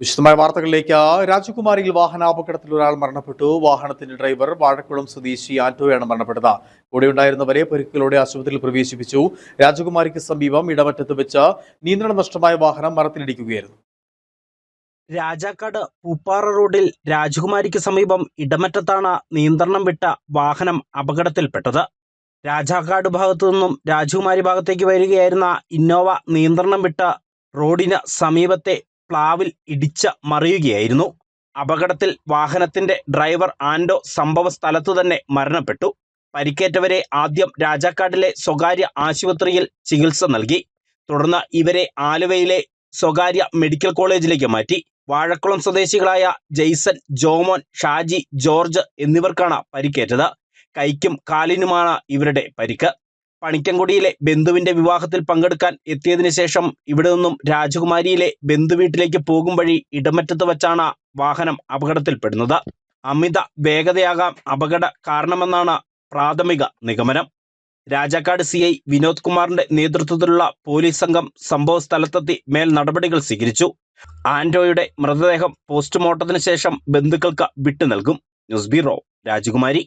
വിശദമായ വാർത്തകളിലേക്ക്. രാജകുമാരിയിൽ വാഹനാപകടത്തിൽ ഒരാൾ മരണപ്പെട്ടു. വാഹനത്തിന്റെ ഡ്രൈവർ വാഴക്കുളം സ്വദേശി ആന്റോയാണ് മരണപ്പെട്ടത്. കൂടെയുണ്ടായിരുന്നവരെ പരിക്കുകളോടെ ആശുപത്രിയിൽ പ്രവേശിപ്പിച്ചു. രാജകുമാരിക്ക് സമീപം ഇടമറ്റത്ത് വെച്ച് നിയന്ത്രണ നഷ്ടമായ വാഹനം മരത്തിലിടിക്കുകയായിരുന്നു. രാജാക്കാട് പൂപ്പാറ റോഡിൽ രാജകുമാരിക്ക് സമീപം ഇടമറ്റത്താണ് നിയന്ത്രണം വിട്ട വാഹനം അപകടത്തിൽപ്പെട്ടത്. രാജാക്കാട് ഭാഗത്തു നിന്നും രാജകുമാരി ഭാഗത്തേക്ക് വരികയായിരുന്ന ഇന്നോവ നിയന്ത്രണം വിട്ട റോഡിന് സമീപത്തെ പ്ലാവിൽ ഇടിച്ച മറിയുകയായിരുന്നു. അപകടത്തിൽ വാഹനത്തിന്റെ ഡ്രൈവർ ആൻഡോ സംഭവ സ്ഥലത്തു തന്നെ മരണപ്പെട്ടു. പരിക്കേറ്റവരെ ആദ്യം രാജാക്കാടിലെ സ്വകാര്യ ആശുപത്രിയിൽ ചികിത്സ നൽകി. തുടർന്ന് ഇവരെ ആലുവയിലെ സ്വകാര്യ മെഡിക്കൽ കോളേജിലേക്ക് മാറ്റി. വാഴക്കുളം സ്വദേശികളായ ജെയ്സൺ ജോമോൻ ഷാജി ജോർജ് എന്നിവർക്കാണ് പരിക്കേറ്റത്. കൈക്കും കാലിനുമാണ് ഇവരുടെ പരിക്ക്. പണിക്കൻകുടിയിലെ ബന്ധുവിന്റെ വിവാഹത്തിൽ പങ്കെടുക്കാൻ എത്തിയതിനു ശേഷം ഇവിടെ നിന്നും രാജകുമാരിയിലെ ബന്ധുവീട്ടിലേക്ക് പോകും വഴി ഇടമറ്റത്ത് വച്ചാണ് വാഹനം അപകടത്തിൽപ്പെടുന്നത്. അമിത വേഗതയാകാം അപകട കാരണമെന്നാണ് പ്രാഥമിക നിഗമനം. രാജാക്കാട് സി ഐ വിനോദ് കുമാറിന്റെ നേതൃത്വത്തിലുള്ള പോലീസ് സംഘം സംഭവ സ്ഥലത്തെത്തി മേൽ നടപടികൾ സ്വീകരിച്ചു. ആൻഡ്രോയുടെ മൃതദേഹം പോസ്റ്റ്മോർട്ടത്തിന് ശേഷം ബന്ധുക്കൾക്ക് വിട്ടു നൽകും. ന്യൂസ് ബ്യൂറോ രാജകുമാരി.